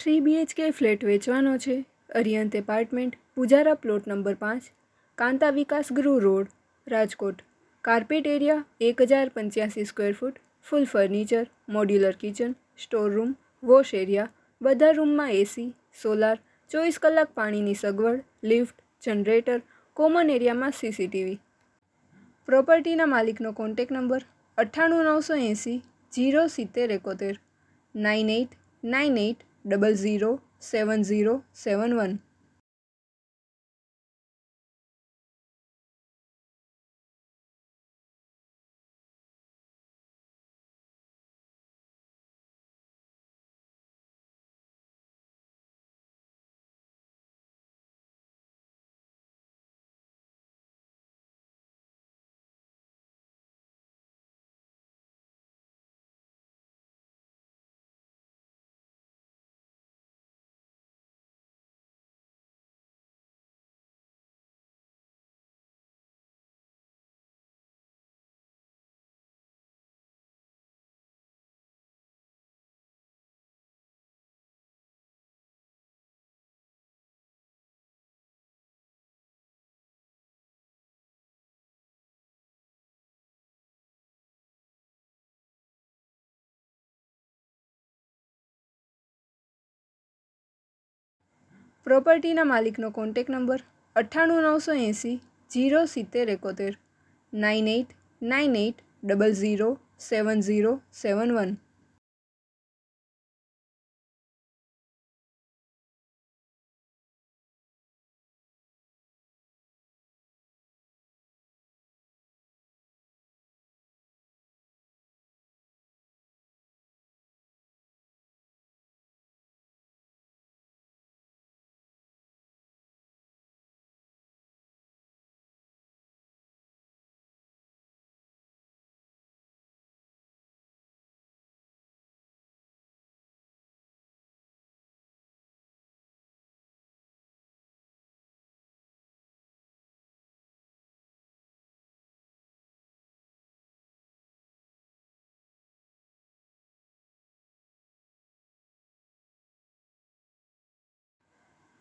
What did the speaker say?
Three BHK flat વેચવાનો છે. Ariyant apartment, Pujara plot number પાંચ, કાંતા વિકાસ ગૃહ રોડ, રાજકોટ. કાર્પેટ એરિયા, એક હજાર પંચ્યાસી square feet, full furniture, modular kitchen, store room, wash area, બધા રૂમમાં એસી સોલાર, ચોવીસ કલાક પાણીની સગવડ, લિફ્ટ, જનરેટર, કોમન એરિયામાં સીસીટીવી પ્રોપર્ટીના માલિકનો કોન્ટેક નંબર, અઠ્ઠાણું નવસો એંસી, જીરો સિત્તેર એકોતેર. Nine eight nine eight double zero seven zero seven one પ્રોપર્ટીના માલિકનો કોન્ટેક નંબર અઠ્ઠાણું નવસો એંસી જીરો સિત્તેર એકોતેર, nine eight nine eight double zero seven zero seven one.